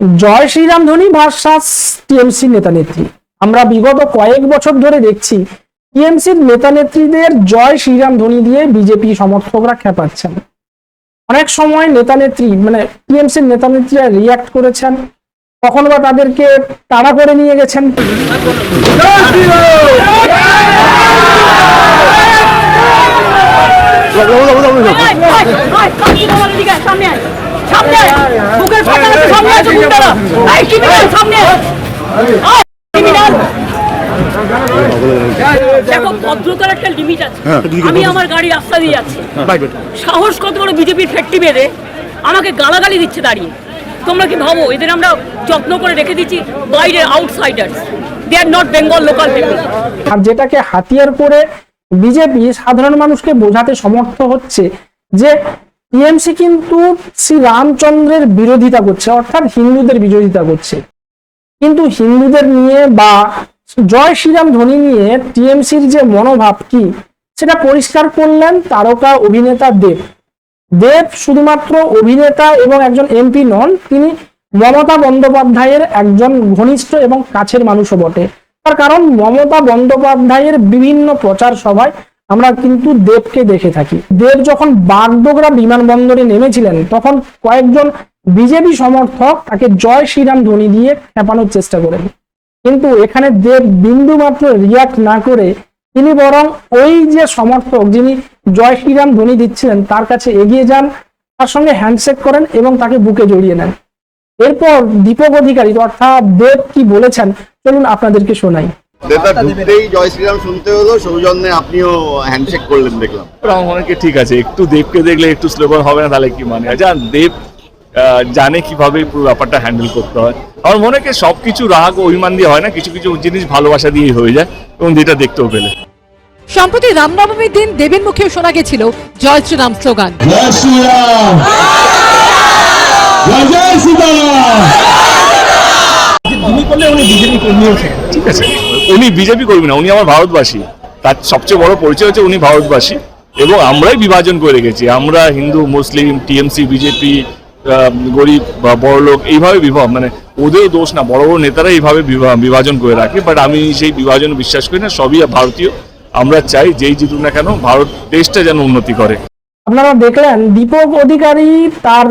জয় শ্রীরাম ধনী versus TMC নেতা নেত্রী আমরা বিগত কয়েক বছর ধরে দেখছি টিএমসির নেতা নেত্রীদের জয় শ্রীরাম ধ্বনি দিয়ে বিজেপি সমর্থকরা খেপাচ্ছেন অনেক সময় নেতা নেত্রী মানে টিএমসির নেতা নেত্রীরা রিয়াক্ট করেছেন কখনো বা তাদেরকে তাড়া করে নিয়ে গেছেন সামনে আয়, সামনে বুকের সামনে আছে গুন্ডারা। আয়, criminal, সামনে। আয়। আয়, দেখো ভদ্রতার একটা লিমিট আছে। আমি আমার গাড়ি রাস্তা দিয়ে যাচ্ছি। সাহস কত বড় বিজেপির ফ্যাক্টরি বেঁধে আমাকে গালাগালি দিচ্ছে দাঁড়িয়ে? তোমরা কি ভাবো এদের আমরা যত্ন করে রেখে দিচ্ছি বাইরের outsiders they are not Bengal local people আর যেটাকে হাতিয়ার করে বিজেপি সাধারণ মানুষকে বোঝাতে সমর্থ হচ্ছে যে টিএমসি কিন্তু শ্রী রামচন্দ্রের বিরোধিতা করছে, অর্থাৎ হিন্দুদের বিরোধিতা করছে। কিন্তু হিন্দুদের নিয়ে বা জয় শ্রীরাম ধ্বনি নিয়ে টিএমসির যে মনোভাব কি, সেটা পরিষ্কার করলেন তারকা অভিনেতা দেব। দেব শুধুমাত্র অভিনেতা এবং একজন এমপি নন, তিনি মমতা বন্দ্যোপাধ্যায়ের একজন ঘনিষ্ঠ এবং কাছের মানুষও বটে। তার কারণ মমতা বন্দ্যোপাধ্যায়ের বিভিন্ন প্রচার সভায় আমরা কিন্তু দেবকে দেখে থাকি। দেব যখন বাগডোগরা বিমানবন্দরে নেমেছিলেন, তখন কয়েকজন বিজেপি সমর্থক তাকে জয় শ্রীরাম ধ্বনি দিয়ে খেপানোর চেষ্টা করেন। কিন্তু এখানে দেব বিন্দু মাত্র রিয়াক্ট না করে তিনি বরং ওই যে সমর্থক যিনি জয় শ্রীরাম ধ্বনি দিচ্ছিলেন, তার কাছে এগিয়ে যান, তার সঙ্গে হ্যান্ডশেক করেন এবং তাকে বুকে জড়িয়ে নেন। এরপর দীপক অধিকারী অর্থাৎ দেব কি বলেছেন, চলুন আপনাদেরকে শোনাই। নেতা ঢুকতেই জয় শ্রীরাম শুনতে হলো। সৌজন্যে আপনিও হ্যান্ডশেক করলেন দেখলাম। আমার মনে ঠিক আছে একটু দেবকে দেখলে একটু স্লোগান হবে না তাহলে কি মানে? জান দেব জানে কীভাবে পুরো ব্যাপারটা হ্যান্ডেল করতে হয়। আমার মনে হয় রাগ অভিমান দিয়ে হয় না কিছু কিছু জিনিস ভালোবাসা দিয়েই হয়ে যায় এবং যেটা দেখতেও পেলে। সম্প্রতি রামনবমীর দিন দেবের মুখেও শোনা গেছিল জয় শ্রীরাম স্লোগান। জয় শ্রীরাম! জয় জয় সীতারাম ঠিক আছে। উনি বিজেপি করবি না উনি আমার ভারতবাসী। তার সবচেয়ে বড় পরিচয় হচ্ছে উনি ভারতবাসী এবং আমরাই বিভাজন করে রেখেছি। আমরা হিন্দু মুসলিম টিএমসি বিজেপি গরিব বা বড় লোক এইভাবে বিভাগ মানে ওদের দোষ না বড় বড় নেতারা এইভাবে বিভা- বিভাজন করে রাখে। বাট আমি সেই বিভাজন বিশ্বাস করি না সবই ভারতীয়। আমরা চাই যেই জিতুক না কেন ভারত দেশটা যেন উন্নতি করে। আপনারা দেখলেন দীপক অধিকারী তার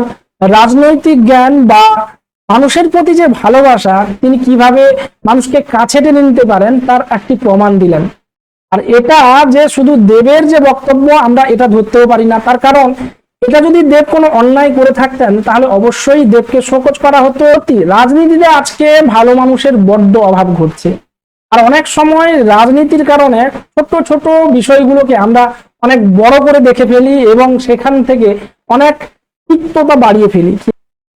রাজনৈতিক জ্ঞান বা মানুষের প্রতি যে ভালোবাসা, তিনি কীভাবে মানুষকে কাছে টেনে নিতে পারেন, তার একটি প্রমাণ দিলেন। আর এটা যে শুধু দেবের যে বক্তব্য, আমরা এটা ধরতেও পারি না। তার কারণ, এটা যদি দেব কোনো অন্যায় করে থাকতেন, তাহলে অবশ্যই দেবকে শোকজ করা হতো। রাজনীতিতে আজকে ভালো মানুষের বড্ড অভাব ঘটছে। আর অনেক সময় রাজনীতির কারণে ছোট ছোট বিষয়গুলোকে আমরা অনেক বড় করে দেখে ফেলি এবং সেখান থেকে অনেক তিক্ততা বাড়িয়ে ফেলি।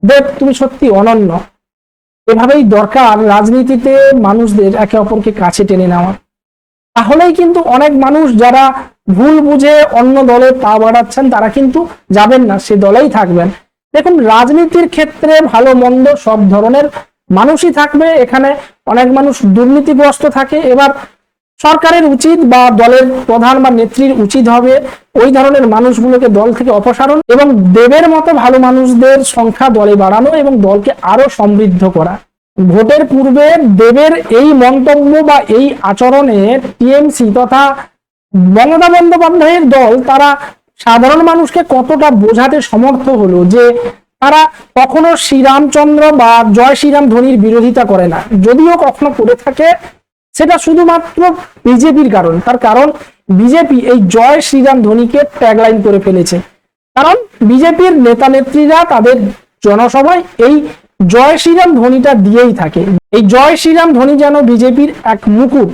দেব তুমি সত্যি অনন্য। এভাবেই দরকার রাজনীতিতে মানুষদের একে অপরকে কাছে টেনে নেওয়া। তাহলেই কিন্তু অনেক মানুষ যারা ভুল বুঝে অন্য দলে পা বাড়াচ্ছেন, তারা কিন্তু যাবেন না, সে দলেই থাকবেন। দেখুন, রাজনীতির ক্ষেত্রে ভালো, মন্দ সব ধরনের মানুষই থাকবে। এখানে অনেক মানুষ দুর্নীতিগ্রস্ত থাকে। এবার সরকারের উচিত বা দলের প্রধান বা নেত্রীর উচিত হবে ওই ধরনের মানুষগুলোকে দল থেকে অপসারণ এবং দেবের মতো ভালো মানুষদের সংখ্যা দলে বাড়ানো এবং দলকে আরও সমৃদ্ধ করা। ভোটের পূর্বে দেবের এই মন্তব্য বা এই আচরণে টিএমসি তথা মমতা বন্দ্যোপাধ্যায়ের দল তারা সাধারণ মানুষকে কতটা বোঝাতে সমর্থ হলো যে তারা কখনো শ্রীরামচন্দ্র বা জয় শ্রীরাম ধ্বনির বিরোধিতা করে না। যদিও কখনো করে থাকে সেটা শুধুমাত্র বিজেপির কারণ। তার কারণ, বিজেপি এই জয় শ্রীরাম ধোনিকে ট্যাগলাইন করে ফেলেছে। কারণ, বিজেপির নেতা নেত্রীরা তাদের জনসভায় এই জয় শ্রীরাম ধ্বনিটা দিয়েই থাকে। এই জয় শ্রীরাম ধ্বনি যেন বিজেপির এক মুকুট,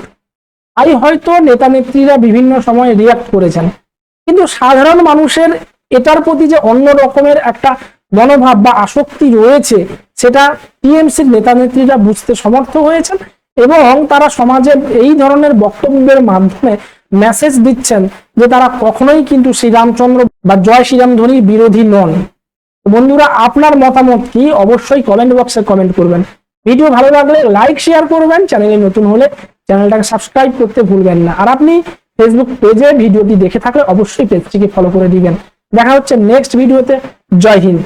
তাই হয়তো নেতা নেত্রীরা বিভিন্ন সময় রিয়াক্ট করেছেন। কিন্তু সাধারণ মানুষের এটার প্রতি যে অন্য রকমের একটা মনোভাব বা আসক্তি রয়েছে, সেটা টিএমসির নেতা নেত্রীরা বুঝতে সমর্থ হয়েছেন। এবং তারা সমাজে এই ধরনের বক্তব্যের মাধ্যমে মেসেজ দিচ্ছেন যে তারা কখনোই কিন্তু শ্রীরামচন্দ্র বা জয় শ্রীরাম ধ্বনির বিরোধী নন। বন্ধুরা, আপনার মতামত কি? অবশ্যই কমেন্ট বক্সে কমেন্ট করবেন। ভিডিও ভালো লাগলে লাইক শেয়ার করবেন। চ্যানেলে নতুন হলে চ্যানেলটাকে সাবস্ক্রাইব করতে ভুলবেন না। আর আপনি ফেসবুক পেজে ভিডিওটি দেখে থাকলে অবশ্যই পেজটিকে ফলো করে দিবেন। দেখা হচ্ছে নেক্সট ভিডিওতে জয় হিন্দ।